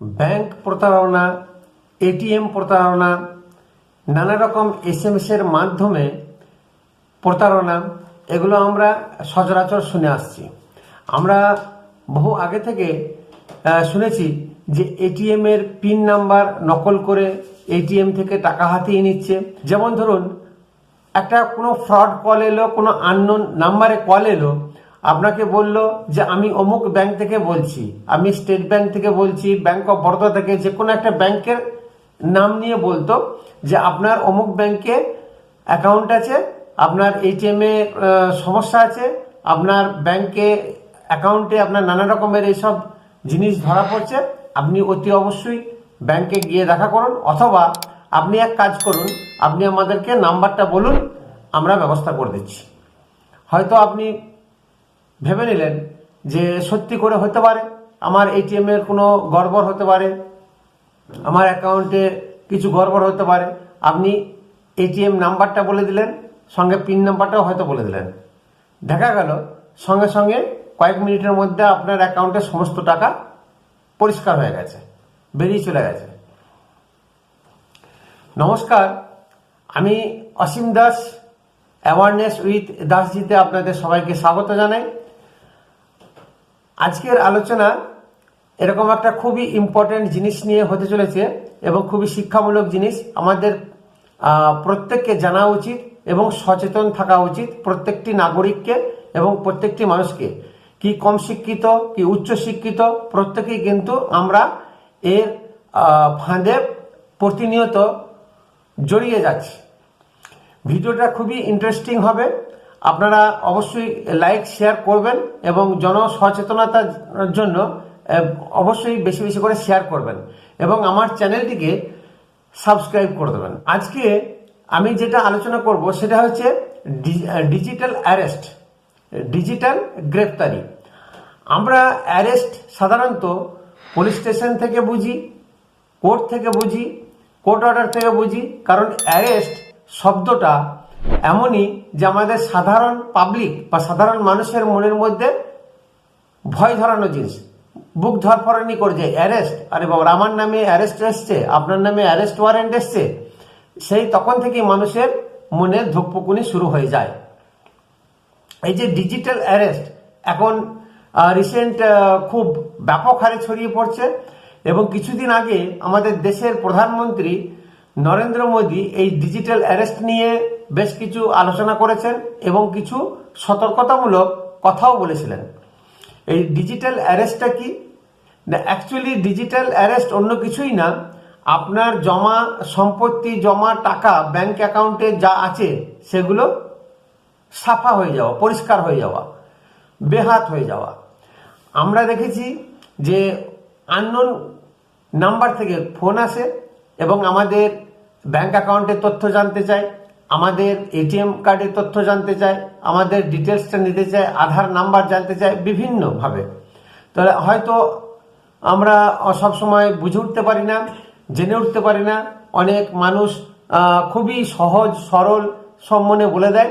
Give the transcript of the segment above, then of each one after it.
Bank প্রতারণা, ATM প্রতারণা, নানা রকম এস এম এর মাধ্যমে প্রতারণা, এগুলো আমরা সচরাচর শুনে আসছি। আমরা বহু আগে থেকে শুনেছি যে এটিএম এর পিন নাম্বার নকল করে এটিএম থেকে টাকা হাতিয়ে নিচ্ছে। যেমন ধরুন, একটা কোনো ফ্রড কল এলো, কোনো আননোন নাম্বারে কল এলো আপনাকে বলল যে আমি অমুক ব্যাংক থেকে বলছি, আমি স্টেট ব্যাংক থেকে বলছি ব্যাংক অফ বরোদা থেকে যে কোনো একটা ব্যাংকের নাম নিয়ে বলতো যে আপনার অমুক ব্যাংকে অ্যাকাউন্ট আছে, আপনার এটিএম সমস্যা আছে, আপনার ব্যাংকে অ্যাকাউন্টে আপনার নানা রকমের এইসব জিনিস ধরা পড়ছে, আপনি অতি অবশ্যই ব্যাংকে গিয়ে দেখা করুন অথবা আপনি এক কাজ করুন, আপনি আমাদেরকে নাম্বারটা বলুন, আমরা ব্যবস্থা করে দিচ্ছি। হয়তো আপনি ভেবে নিলেন যে সত্যি করে হতে পারে? আমার এটিএম এর কোনো গড়বড় হতে পারে? আমার অ্যাকাউন্টে কিছু গড়বড় হতে পারে? আপনি এটিএম নাম্বারটা বলে দিলেন, সঙ্গে পিন নাম্বারটাও হয়তো বলে দিলেন। দেখা গেল, সঙ্গে সঙ্গে কয়েক মিনিটের মধ্যে আপনার অ্যাকাউন্টে সমস্ত টাকা পরিষ্কার হয়ে গেছে, বেরিয়ে চলে গেছে। নমস্কার, আমি অসীম দাস অ্যাওয়ারনেস উইথ দাসজিতে আপনাদের সবাইকে স্বাগত জানাই। আজকের আলোচনা এরকম একটা খুবই ইম্পর্টেন্ট জিনিস নিয়ে হতে চলেছে এবং খুবই শিক্ষামূলক জিনিস। আমাদের প্রত্যেককে জানা উচিত এবং সচেতন থাকা উচিত প্রত্যেকটি নাগরিককে এবং প্রত্যেকটি মানুষকে। কি কম শিক্ষিত, কি উচ্চ শিক্ষিত, প্রত্যেকেই কিন্তু আমরা এর ফাঁদে প্রতিনিয়ত জড়িয়ে যাচ্ছি। ভিডিওটা খুবই ইন্টারেস্টিং হবে। আপনারা অবশ্যই লাইক শেয়ার করবেন এবং জনসচেতনতার জন্য অবশ্যই বেশি বেশি করে শেয়ার করবেন এবং আমার চ্যানেলটিকে সাবস্ক্রাইব করে দেবেন। আজকে আমি যেটা আলোচনা করব সেটা হচ্ছে ডিজিটাল অ্যারেস্ট ডিজিটাল গ্রেপ্তারি। আমরা অ্যারেস্ট সাধারণত পুলিশ স্টেশন থেকে বুঝি কোর্ট থেকে বুঝি কোর্ট অর্ডার থেকে বুঝি, কারণ অ্যারেস্ট শব্দটা এমনই যে আমাদের সাধারণ পাবলিক বা সাধারণ মানুষের মনের মধ্যে ভয় ধরানো জিনিস। বুক ধরফরানি করে যে অ্যারেস্ট আরে বাবা, আমার নামে অ্যারেস্ট এসছে, আপনার নামে অ্যারেস্ট ওয়ারেন্ট এসছে। সেই তখন থেকেই মানুষের মনে ধুকপুকুনি শুরু হয়ে যায়। এই যে ডিজিটাল অ্যারেস্ট এখন রিসেন্ট খুব ব্যাপক হারে ছড়িয়ে পড়ছে এবং কিছুদিন আগে আমাদের দেশের প্রধানমন্ত্রী নরেন্দ্র মোদী এই ডিজিটাল অ্যারেস্ট নিয়ে বেশ কিছু আলোচনা করেছেন এবং কিছু সতর্কতামূলক কথাও বলেছিলেন। এই ডিজিটাল অ্যারেস্টটা কি? না অ্যাকচুয়ালি ডিজিটাল অ্যারেস্ট অন্য কিছুই না। আপনার জমা সম্পত্তি, জমা টাকা ব্যাংক অ্যাকাউন্টে যা আছে, সেগুলো সাফা হয়ে যাওয়া, পরিষ্কার হয়ে যাওয়া, বেহাত হয়ে যাওয়া। আমরা দেখেছি যে আননোন নাম্বার থেকে ফোন আসে এবং আমাদের ব্যাংক অ্যাকাউন্টের তথ্য জানতে চায়, আমাদের এটিএম কার্ডের তথ্য জানতে চায়, আমাদের ডিটেলসটা নিতে চায়, আধার নাম্বার জানতে চায় বিভিন্নভাবে। তাহলে হয়তো আমরা সব সময় বুঝে উঠতে পারি না, জেনে উঠতে পারি না, অনেক মানুষ খুবই সহজ, সরল সম্মনে বলে দেয়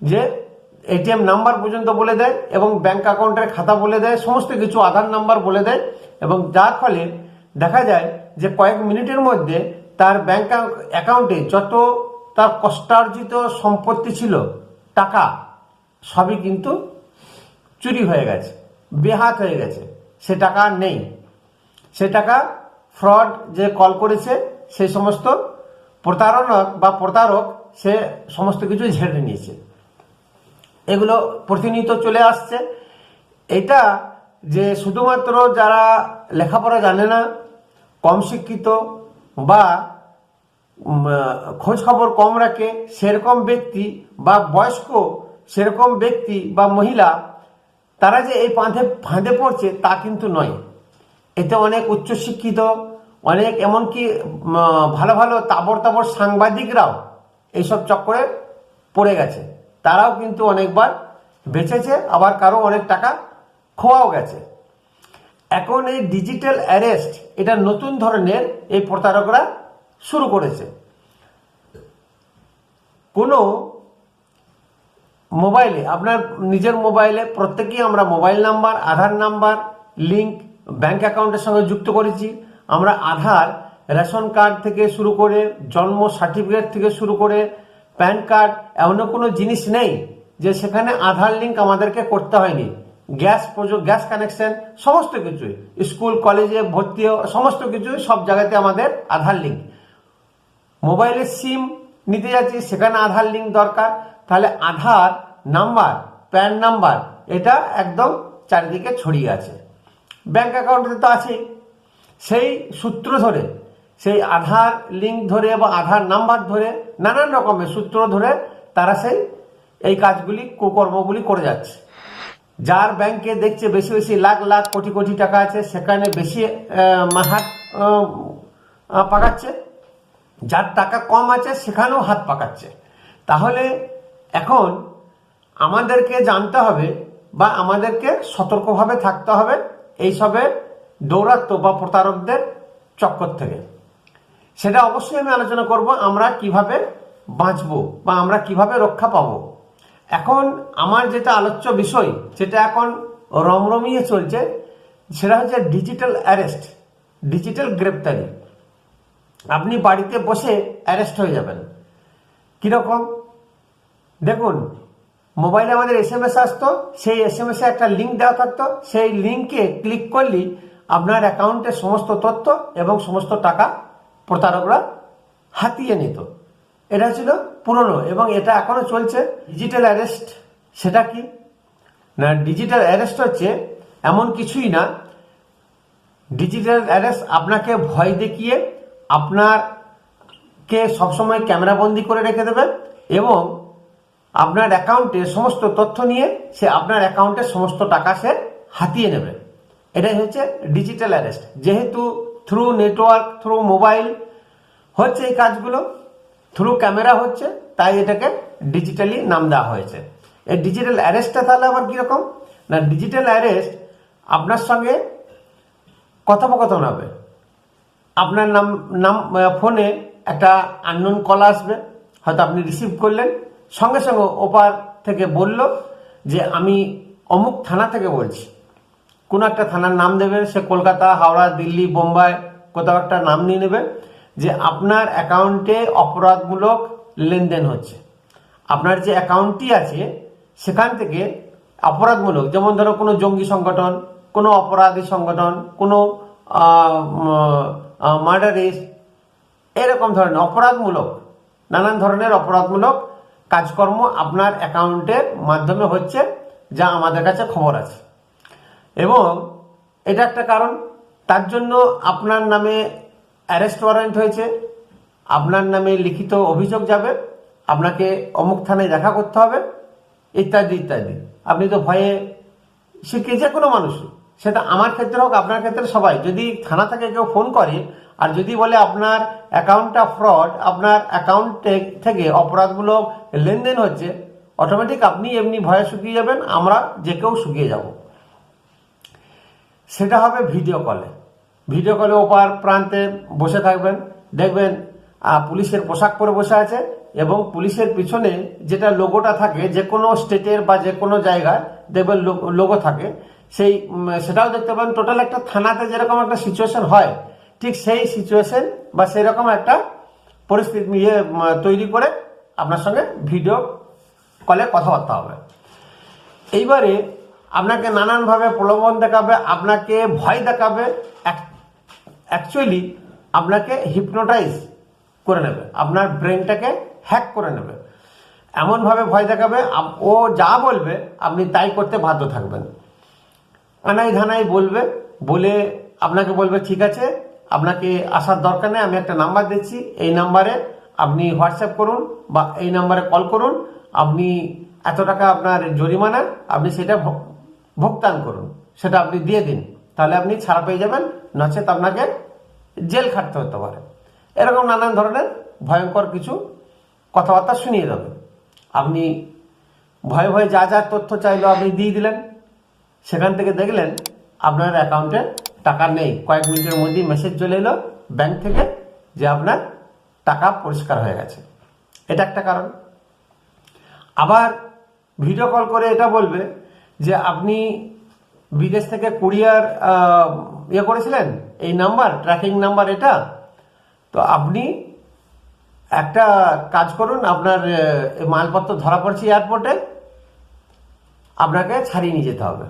যে, এটিএম নাম্বার পর্যন্ত বলে দেয় এবং ব্যাংক অ্যাকাউন্টের খাতা বলে দেয়, সমস্ত কিছু আধার নাম্বার বলে দেয় এবং যার ফলে দেখা যায় যে কয়েক মিনিটের মধ্যে তার ব্যাংক অ্যাকাউন্টে যত তার কষ্টার্জিত সম্পত্তি ছিল, টাকা, সবই কিন্তু চুরি হয়ে গেছে, বেহাত হয়ে গেছে। সে টাকা নেই। সে টাকা ফ্রড যে কল করেছে সেই সমস্ত প্রতারণক বা প্রতারক, সে সমস্ত কিছু ঝেড়ে নিয়েছে। এগুলো প্রতিনিয়ত চলে আসছে। এটা যে শুধুমাত্র যারা লেখাপড়া জানে না, কম শিক্ষিত বা খোঁজ খবর কম রাখে, সেরকম ব্যক্তি বা বয়স্ক, সেরকম ব্যক্তি বা মহিলা, তারা যে এই পাঁধে ফাঁদে পড়ছে তা কিন্তু নয়। এতে অনেক উচ্চশিক্ষিত, অনেক এমনকি ভালো ভালো তাবর তাবর সাংবাদিকরাও এইসব চক্করে পড়ে গেছে। তারাও কিন্তু অনেকবার বেঁচেছে, আবার কারও অনেক টাকা খোয়াও গেছে। এখন এই ডিজিটাল অ্যারেস্ট, এটা নতুন ধরনের এই প্রতারকরা শুরু করেছে। কোনো মোবাইলে, আপনার নিজের মোবাইলে প্রত্যেকেই আমরা mobile number, Aadhaar number link bank অ্যাকাউন্টের সঙ্গে যুক্ত করেছি। আমরা আধার, রেশন কার্ড থেকে শুরু করে, জন্ম সার্টিফিকেট থেকে শুরু করে, প্যান কার্ড এমন কোনো জিনিস নেই যে সেখানে আধার লিঙ্ক আমাদেরকে করতে হয়নি। গ্যাস গ্যাস কানেকশন, সমস্ত কিছুই। স্কুল, কলেজে ভর্তি সমস্ত কিছুই সব জায়গাতে আমাদের আধার লিঙ্ক মোবাইলের সিম নিতে যাচ্ছি সেখানে আধার লিঙ্ক দরকার। তাহলে আধার নাম্বার প্যান নাম্বার এটা একদম চারিদিকে ছড়িয়ে আছে। ব্যাংক অ্যাকাউন্টে তো আছেই। সেই সূত্র ধরে সেই আধার লিঙ্ক ধরে বা আধার নাম্বার ধরে নানান রকমের সূত্র ধরে তারা সেই এই কাজগুলি কুকর্মগুলি করে যাচ্ছে। যার ব্যাংকে দেখছে বেশি বেশি লাখ লাখ কোটি কোটি টাকা আছে সেখানে বেশি আহ, হাত আহ, আহ, পাকাচ্ছে। যার টাকা কম আছে সেখানেও হাত পাকাচ্ছে। তাহলে এখন আমাদেরকে জানতে হবে বা আমাদেরকে সতর্কভাবে থাকতে হবে এইসবের দৌরাত্ম বা প্রতারকদের চক্কর থেকে। সেটা অবশ্যই আমি আলোচনা করব, আমরা কীভাবে বাঁচবো বা আমরা কীভাবে রক্ষা পাবো। এখন আমার যেটা আলোচ্য বিষয়, যেটা এখন রমরমিয়ে চলছে, সেটা হচ্ছে ডিজিটাল অ্যারেস্ট ডিজিটাল গ্রেপ্তারি। আপনি বাড়িতে বসে অ্যারেস্ট হয়ে যাবেন। কীরকম দেখুন মোবাইলে আমাদের এস এম এস আসতো, সেই এস এম এসে একটা লিঙ্ক দেওয়া থাকতো, সেই লিঙ্কে ক্লিক করলেই আপনার অ্যাকাউন্টের সমস্ত তথ্য এবং সমস্ত টাকা প্রতারকরা হাতিয়ে নিত। এটা ছিল পুরনো এবং এটা এখনও চলছে। ডিজিটাল অ্যারেস্ট সেটা কি? না ডিজিটাল অ্যারেস্ট হচ্ছে এমন কিছুই না। ডিজিটাল অ্যারেস্ট আপনাকে ভয় দেখিয়ে আপনারকে সবসময় ক্যামেরাবন্দি করে রেখে দেবে এবং আপনার অ্যাকাউন্টে সমস্ত তথ্য নিয়ে সে আপনার অ্যাকাউন্টে সমস্ত টাকা সে হাতিয়ে নেবে। এটাই হচ্ছে ডিজিটাল অ্যারেস্ট যেহেতু থ্রু নেটওয়ার্ক থ্রু মোবাইল হচ্ছে এই কাজগুলো থ্রু ক্যামেরা হচ্ছে, তাই এটাকে ডিজিটালি নাম দেওয়া হয়েছে। এই ডিজিটাল অ্যারেস্টটা তাহলে আবার কীরকম না ডিজিটাল অ্যারেস্ট আপনার সঙ্গে কথোপকথন হবে। আপনার নাম নাম ফোনে একটা আননোন কল আসবে। হয়তো আপনি রিসিভ করলেন। সঙ্গে সঙ্গে ওপার থেকে বলল যে, আমি অমুক থানা থেকে বলছি। কোনো একটা থানার নাম দেবে সে কলকাতা, হাওড়া, দিল্লি, বোম্বাই, কোথাও একটা নাম নিয়ে নেবে যে, আপনার অ্যাকাউন্টে অপরাধমূলক লেনদেন হচ্ছে। আপনার যে অ্যাকাউন্টটি আছে, সেখান থেকে অপরাধমূলক, যেমন ধরো কোনো জঙ্গি সংগঠন, কোনো অপরাধী সংগঠন, কোনো মার্ডারিস্ট এরকম ধরনের, অপরাধমূলক, নানান ধরনের অপরাধমূলক কাজকর্ম আপনার অ্যাকাউন্টের মাধ্যমে হচ্ছে, যা আমাদের কাছে খবর আছে। এবং এটা একটা কারণ, তার জন্য আপনার নামে অ্যারেস্ট ওয়ারেন্ট হয়েছে, আপনার নামে লিখিত অভিযোগ যাবে, আপনাকে অমুক থানায় দেখা করতে হবে, ইত্যাদি ইত্যাদি। আপনি তো ভয়ে শিখে যে কোনো মানুষ সেটা আমার ক্ষেত্রে হোক, আপনার ক্ষেত্রে সবাই। যদি থানা থেকে কেউ ফোন করে আর যদি বলে আপনার অ্যাকাউন্টটা ফ্রড আপনার অ্যাকাউন্ট থেকে অপরাধমূলক লেনদেন হচ্ছে অটোমেটিক আপনি এমনি ভয়ে শুকিয়ে যাবেন, আমরা যে কেউ শুকিয়ে যাব। সেটা হবে ভিডিও কলে ভিডিও কলে ওপার প্রান্তে বসে থাকবেন, দেখবেন পুলিশের পোশাক পরে বসে আছে এবং পুলিশের পিছনে যেটা লোগোটা থাকে যে কোনো স্টেটের বা যে কোনো জায়গায় দেখবেন লোগো থাকে। সেই সেটাও দেখতে পাবেন টোটাল একটা থানাতে যেরকম একটা সিচুয়েশন হয়, ঠিক সেই সিচুয়েশন বা সেই রকম একটা পরিস্থিতি ইয়ে তৈরি করে আপনার সঙ্গে ভিডিও কলে কথাবার্তা হবে। এইবারে আপনাকে নানানভাবে প্রলোভন দেখাবে, আপনাকে ভয় দেখাবে অ্যাকচুয়ালি আপনাকে হিপনোটাইজ করে নেবে, আপনার ব্রেনটাকে হ্যাক করে নেবে। এমনভাবে ভয় দেখাবে ও যা বলবে, আপনি তাই করতে বাধ্য থাকবেন। আনাই ধানাই বলবে, বলে আপনাকে বলবে, ঠিক আছে, আপনাকে আসার দরকার নেই, আমি একটা নাম্বার দিচ্ছি, এই নাম্বারে আপনি হোয়াটসঅ্যাপ করুন বা এই নাম্বারে কল করুন, আপনি এত টাকা আপনার জরিমানা, আপনি সেটা ভো- ভুগতান করুন, সেটা আপনি দিয়ে দিন, তাহলে আপনি ছাড়া পেয়ে যাবেন নচেত আপনাকে জেল খাটতে হতে পারে। এরকম নানান ধরনের ভয়ঙ্কর কিছু কথাবার্তা শুনিয়ে দেবে। আপনি ভয়ে ভয়ে যা যা তথ্য চাইলো আপনি দিয়ে দিলেন সেখান থেকে দেখলেন আপনার অ্যাকাউন্টে টাকা নেই। কয়েক মিনিটের মধ্যেই মেসেজ চলে এলো ব্যাংক থেকে যে আপনার টাকা পরিষ্কার হয়ে গেছে। এটা একটা কারণ। আবার ভিডিও কল করে এটা বলবে যে, আপনি বিদেশ থেকে কুরিয়ার ইয়ে করেছিলেন? এই নাম্বার ট্র্যাকিং নাম্বার এটা? তো আপনি একটা কাজ করুন, আপনার মালপত্র ধরা পড়ছে এয়ারপোর্টে আপনাকে ছাড়িয়ে নিয়ে যেতে হবে।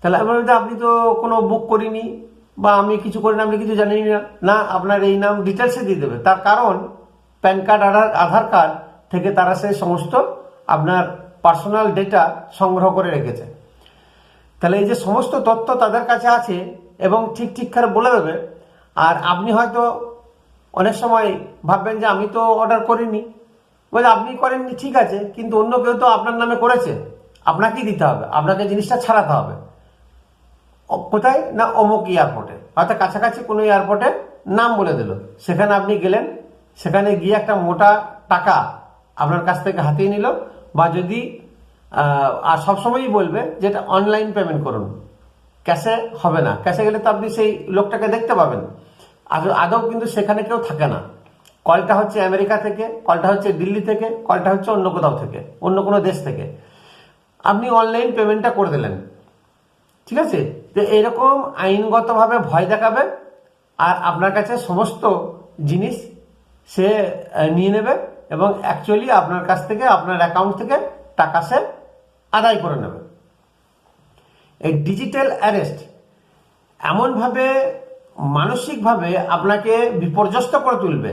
তাহলে আমি যে আপনি তো কোনো বুক করিনি, বা আমি কিছু করিনি, আপনি কিছু জানি না। না, আপনার এই নাম ডিটেলসে দিয়ে দেবে। তার কারণ PAN card Aadhaar Aadhaar card থেকে তারা সেই সমস্ত আপনার পার্সোনাল ডেটা সংগ্রহ করে রেখেছে। তাহলে এই যে সমস্ত তথ্য তাদের কাছে আছে এবং ঠিক ঠিক করে বলে দেবে, আর আপনি হয়তো অনেক সময় ভাববেন যে আমি তো অর্ডার করিনি। বলে আপনি করেননি, ঠিক আছে, কিন্তু অন্য কেউ তো আপনার নামে করেছে। আপনাকেই দিতে হবে, আপনাকে জিনিসটা ছাড়াতে হবে। কোথায় না অমুক এয়ারপোর্টে? হয়তো কাছাকাছি কোনো এয়ারপোর্টে নাম বলে দিল। সেখানে আপনি গেলেন, সেখানে গিয়ে একটা মোটা টাকা আপনার কাছ থেকে হাতিয়ে নিল বা যদি আর সবসময়ই বলবে যেটা অনলাইন পেমেন্ট করুন। ক্যাশে হবে না। ক্যাশে গেলে তো আপনি সেই লোকটাকে দেখতে পাবেন। আদৌ কিন্তু সেখানে কেউ থাকে না। কলটা হচ্ছে আমেরিকা থেকে, কলটা হচ্ছে দিল্লি থেকে, কলটা হচ্ছে অন্য কোথাও থেকে, অন্য কোনো দেশ থেকে। আপনি অনলাইন পেমেন্টটা করে দিলেন। ঠিক আছে? তো এরকম আইনগতভাবে ভয় দেখাবে আর আপনার কাছে সমস্ত জিনিস সে নিয়ে নেবে এবং অ্যাকচুয়ালি আপনার কাছ থেকে, আপনার অ্যাকাউন্ট থেকে টাকা সে আদায় করে নেবে। এই ডিজিটাল অ্যারেস্ট এমনভাবে, মানসিকভাবে আপনাকে বিপর্যস্ত করে তুলবে।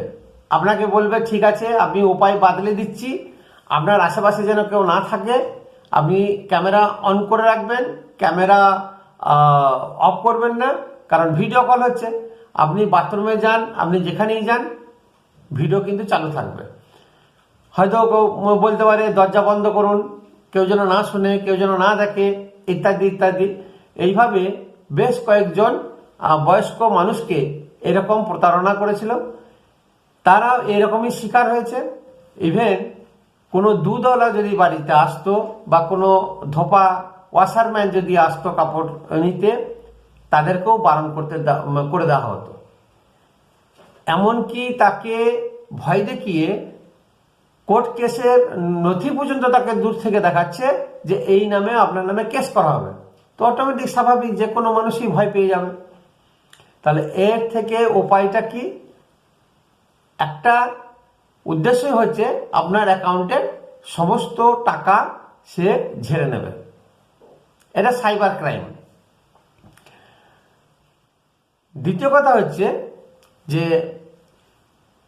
আপনাকে বলবে, ঠিক আছে, আমি উপায় বাদলে দিচ্ছি। আপনার আশেপাশে যেন কেউ না থাকে। আপনি ক্যামেরা অন করে রাখবেন। ক্যামেরা অফ করবেন না, কারণ ভিডিও কল হচ্ছে। আপনি বাথরুমে যান, আপনি যেখানেই যান ভিডিও কিন্তু চালু থাকবে। হয়তো বলতে পারে, দরজা বন্ধ করুন, কেউ যেন না শুনে, কেউ যেন না দেখে, ইত্যাদি ইত্যাদি। এইভাবে বেশ কয়েকজন বয়স্ক মানুষকে এরকম প্রতারণা করেছিল। তারা এরকমই শিকার হয়েছে। ইভেন কোনো দুধওয়ালা যদি বাড়িতে আসতো বা কোনো ধোপা ওয়াশারম্যান যদি আসতো কাপড় নিতে তাদেরকেও বারণ করতে করে দেওয়া হতো। এমনকি তাকে ভয় দেখিয়ে কোর্ট কেসের নথি পর্যন্ত তাকে দূর থেকে দেখাচ্ছে যে এই নামে আপনার নামে কেস করা হবে। তো অটোমেটিক স্বাভাবিক যে কোনো মানুষই ভয় পেয়ে যাবে। তাহলে এর থেকে উপায়টা কি? একটা উদ্দেশ্যই হচ্ছে আপনার অ্যাকাউন্টের সমস্ত টাকা সে ঝেড়ে নেবে। এটা সাইবার ক্রাইম। দ্বিতীয় কথা হচ্ছে যে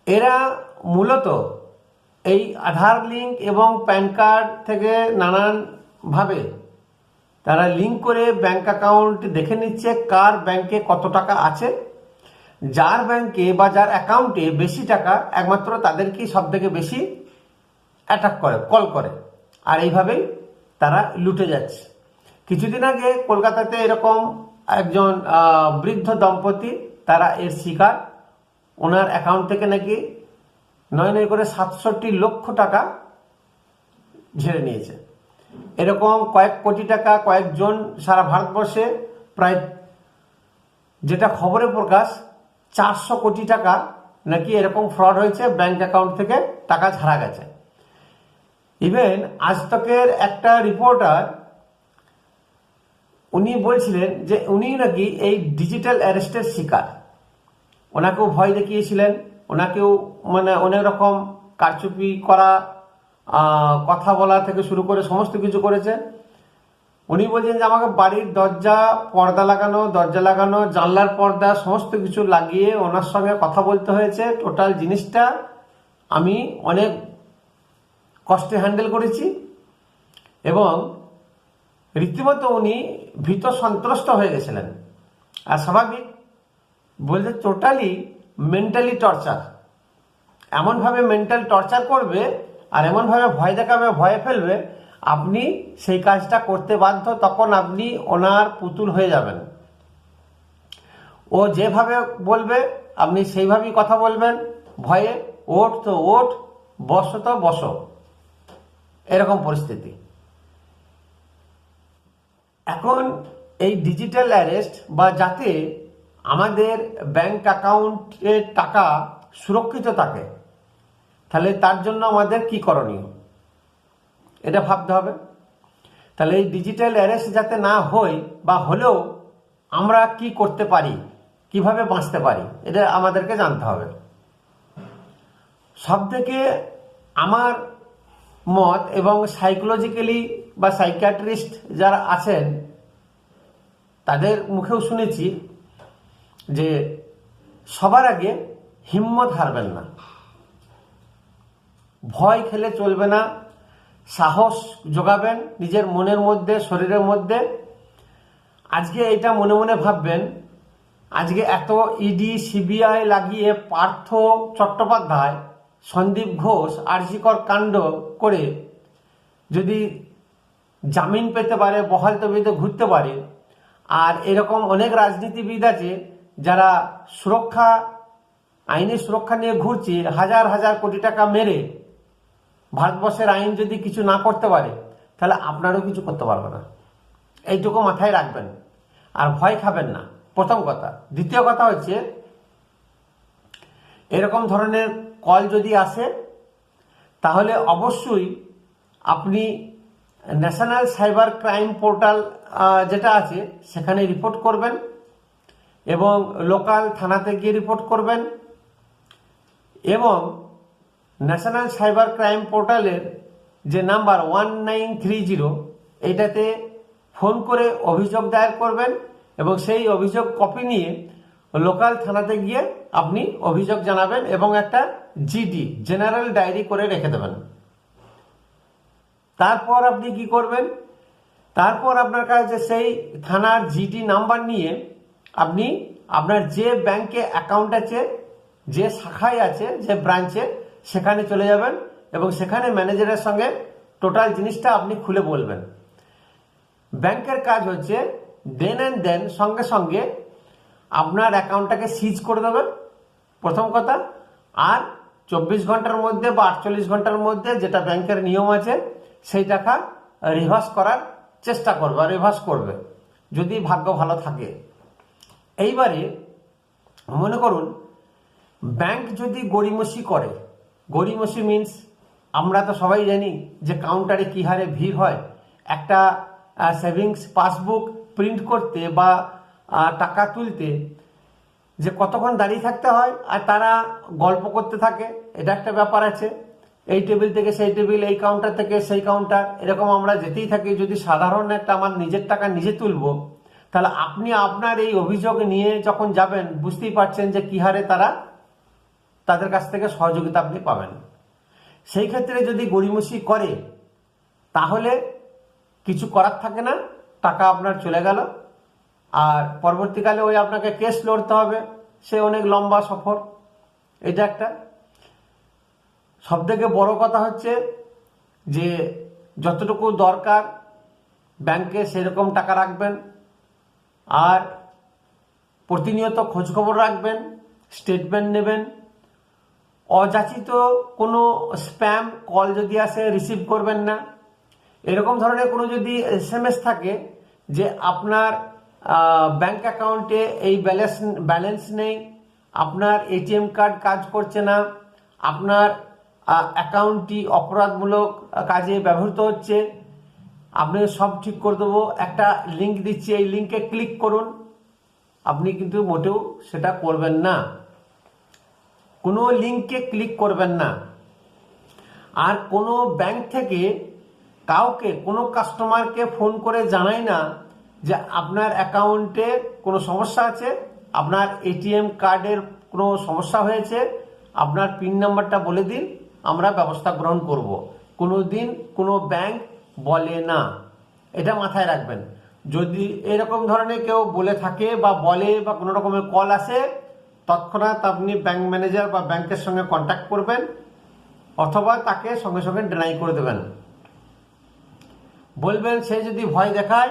এরা মূলত এই আধার লিঙ্ক এবং প্যান কার্ড থেকে নানানভাবে তারা লিঙ্ক করে ব্যাংক অ্যাকাউন্ট দেখে নিচ্ছে কার ব্যাংকে কত টাকা আছে। যার ব্যাংকে বা যার অ্যাকাউন্টে বেশি টাকা একমাত্র তাদেরকেই সব থেকে বেশি অ্যাটাক করে কল করে। আর এইভাবেই তারা লুটে যাচ্ছে। কিছুদিন আগে কলকাতাতে এরকম একজন বৃদ্ধ দম্পতি, তারা এর শিকার। ওনার অ্যাকাউন্ট থেকে নাকি নয় নয় করে সাতষট্টি লক্ষ টাকা ঝেড়ে নিয়েছে। এরকম কয়েক কোটি টাকা কয়েকজন সারা ভারতবর্ষে প্রায় যেটা খবরে প্রকাশ, চারশো কোটি টাকা নাকি এরকম ফ্রড হয়েছে ব্যাংক অ্যাকাউন্ট থেকে টাকা ছাড়া গেছে। ইভেন আজতকের একটা রিপোর্টার উনি বলছিলেন যে উনি নাকি এই ডিজিটাল অ্যারেস্টের শিকার। ওনাকেও ভয় দেখিয়েছিলেন, ওনাকেও মানে অনেক রকম কারচুপি করা কথা বলা থেকে শুরু করে সমস্ত কিছু করেছে। উনি বলছেন যে আমাকে বাড়ির দরজা, পর্দা লাগানো, দরজা লাগানো, জানলার পর্দা, সমস্ত কিছু লাগিয়ে ওনার সঙ্গে কথা বলতে হয়েছে। টোটাল জিনিসটা আমি অনেক কষ্টে হ্যান্ডেল করেছি এবং রীতিমতো উনি ভীত সন্ত্রস্ত হয়ে গেছিলেন। আর স্বাভাবিক বলতে টোটালি মেন্টালি টর্চার এমনভাবে মেন্টাল টর্চার করবে আর এমনভাবে ভয় দেখাবে, ভয়ে ফেলবে, আপনি সেই কাজটা করতে বাধ্য, তখন আপনি ওনার পুতুল হয়ে যাবেন। ও যেভাবে বলবে, আপনি সেইভাবেই কথা বলবেন। ভয়ে, ওঠ তো ওঠ, বস তো বস। এরকম পরিস্থিতি। এখন এই ডিজিটাল অ্যারেস্ট বা যাতে আমাদের ব্যাংক অ্যাকাউন্টের টাকা সুরক্ষিত থাকে, তাহলে তার জন্য আমাদের কি করণীয়? এটা ভাবতে হবে। তাহলে এই ডিজিটাল অ্যারেস্ট যাতে না হয় বা হলেও আমরা কি করতে পারি, কীভাবে বাঁচতে পারি, এটা আমাদেরকে জানতে হবে। সব থেকে আমার মত এবং সাইকোলজিক্যালি বা সাইকিয়াট্রিস্ট যারা আছেন তাদের মুখেও শুনেছি যে সবার আগে হিম্মত হারবেন না। ভয় খেলে চলবে না, সাহস যোগাবেন নিজের মনের মধ্যে, শরীরের মধ্যে। আজকে এটা মনে মনে ভাববেন, আজকে এত ইডি সিবিআই লাগিয়ে পার্থ চট্টোপাধ্যায়, সন্দীপ ঘোষ, আরজিকর কাণ্ড করে যদি জামিন পেতে পারে, বহাল তবিতে ঘুরতে পারে আর এরকম অনেক রাজনীতিবিদ আছে যারা সুরক্ষা, আইনি সুরক্ষা নিয়ে ঘুরছে, হাজার হাজার কোটি টাকা মেরে ভারতবর্ষের আইন যদি কিছু না করতে পারে, তাহলে আপনারও কিছু করতে পারবে না। এইটুকু মাথায় রাখবেন। আর ভয় খাবেন না। প্রথম কথা। দ্বিতীয় কথা হচ্ছে, এরকম ধরনের কল যদি আসে, তাহলে অবশ্যই আপনি ন্যাশনাল সাইবার ক্রাইম পোর্টাল যেটা আছে, সেখানে রিপোর্ট করবেন এবং লোকাল থানাতে গিয়ে রিপোর্ট করবেন এবং ন্যাশনাল সাইবার ক্রাইম পোর্টালের যে number one nine three zero এইটাতে ফোন করে অভিযোগ দায়ের করবেন এবং সেই অভিযোগ কপি নিয়ে লোকাল থানাতে গিয়ে আপনি অভিযোগ জানাবেন এবং একটা জিডি জেনারেল ডায়েরি করে রেখে দেবেন। তারপর আপনি কি করবেন? তারপর আপনার কাছে সেই থানার জিডি নাম্বার নিয়ে আপনি আপনার যে ব্যাংকে অ্যাকাউন্ট আছে, যে শাখায় আছে, যে ব্রাঞ্চে সেখানে চলে যাবেন এবং সেখানে ম্যানেজারের সঙ্গে টোটাল জিনিসটা আপনি খুলে বলবেন। ব্যাংকের কাজ হচ্ছে দেন অ্যান্ড দেন সঙ্গে সঙ্গে আপনার অ্যাকাউন্টটাকে সিজ করে দেবেন, প্রথম কথা। আর চব্বিশ ঘণ্টার মধ্যে বা আটচল্লিশ ঘণ্টার মধ্যে যেটা ব্যাংকের নিয়ম আছে সেই টাকা রিভার্স করার চেষ্টা করবে রিভার্স করবে, যদি ভাগ্য ভালো থাকে। এইবারে মনে করুন ব্যাংক যদি গড়িমসি করে, গড়িমসি মিন্স আমরা তো সবাই জানি যে কাউন্টারে কী হারে ভিড় হয়। একটা সেভিংস পাসবুক প্রিন্ট করতে বা টাকা তুলতে যে কতক্ষণ দাঁড়িয়ে থাকতে হয় আর তারা গল্প করতে থাকে, এটা একটা ব্যাপার আছে। এই টেবিল থেকে সেই টেবিল, এই কাউন্টার থেকে সেই কাউন্টার এরকম আমরা যেতেই থাকি। যদি সাধারণ একটা আমার নিজের টাকা নিজে তুলব, তাহলে আপনি আপনার এই অভিযোগ নিয়ে যখন যাবেন, বুঝতেই পারছেন যে কি হারে তারা তাদের কাছ থেকে সহযোগিতা আপনি পাবেন। সেই ক্ষেত্রে যদি গড়িমসি করে, তাহলে কিছু করার থাকে না, টাকা আপনার চলে গেল। আর পরবর্তীকালে ওই আপনাকে কেস লড়তে হবে, সে অনেক লম্বা সফর। এটা একটা। সব থেকে বড় কথা হচ্ছে যে যতটুকু দরকার ব্যাংকে সেরকম টাকা রাখবেন, আর প্রতিনিয়ত খোঁজখবর রাখবেন স্টেটমেন্ট নেবেন। অযাচিত কোনো স্প্যাম কল যদি আসে রিসিভ করবেন না। এরকম ধরনের কোনো যদি এস থাকে যে আপনার ব্যাংক অ্যাকাউন্টে এই ব্যালেন্স ব্যালেন্স নেই, আপনার এটিএম কার্ড কাজ করছে না, আপনার অ্যাকাউন্টটি অপরাধমূলক কাজে ব্যবহৃত হচ্ছে। আপনি সব ঠিক করে দেবো। একটা লিঙ্ক দিচ্ছি, এই লিঙ্কে ক্লিক করুন। আপনি কিন্তু মোটেও সেটা করবেন না। কোনো লিঙ্কে ক্লিক করবেন না। আর কোনো ব্যাংক থেকে কাউকে, কোনো কাস্টমারকে ফোন করে জানাই না যে আপনার অ্যাকাউন্টে কোনো সমস্যা আছে, আপনার এটিএম কার্ডের কোনো সমস্যা হয়েছে, আপনার পিন নাম্বারটা বলে দিন। আমরা ব্যবস্থা গ্রহণ করব। কোনো দিন কোনো ব্যাংক বলে না। এটা মাথায় রাখবেন। যদি এরকম ধরনের কেউ বলে থাকে বা বলে বা কোনো রকমের কল আসে, তৎক্ষণাৎ আপনি ব্যাংক ম্যানেজার বা ব্যাংকের সঙ্গে কন্ট্যাক্ট করবেন অথবা তাকে সঙ্গে সঙ্গে ডেনাই করে দেবেন। বলবেন, সে যদি ভয় দেখায়,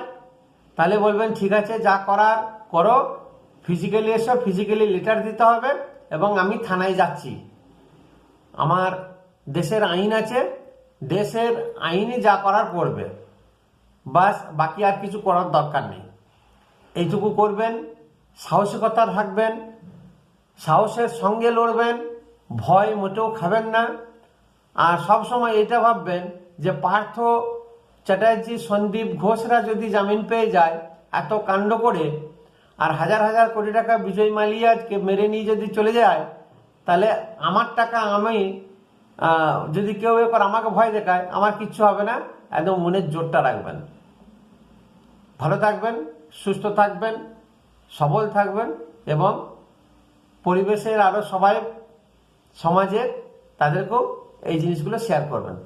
তাহলে বলবেন, ঠিক আছে, যা করার করো। ফিজিক্যালি এসো ফিজিক্যালি লেটার দিতে হবে এবং আমি থানায় যাচ্ছি। আমার দেশের আইন আছে, দেশের আইনে যা করার করবে। বাস বাকি আর কিছু করার দরকার নেই। এইটুকু করবেন, সাহসিকতা থাকবেন সাহসের সঙ্গে লড়বেন, ভয় মোটেও খাবেন না। আর সব সময় এটা ভাববেন যে পার্থ চ্যাটার্জি, সন্দীপ ঘোষরা যদি জামিন পেয়ে যায়, এত কাণ্ড করে আর হাজার হাজার কোটি টাকা বিজয় মালিয়াকে মেরে নিয়ে যদি চলে যায়, তাহলে আমার টাকা আমি যদি কেউ এরপর আমাকে ভয় দেখায়, আমার কিচ্ছু হবে না। একদম মনের জোরটা রাখবেন। ভালো থাকবেন, সুস্থ থাকবেন, সবল থাকবেন এবং পরিবেশের আরও সবাই সমাজে তাদেরকেও এই জিনিসগুলো শেয়ার করবেন।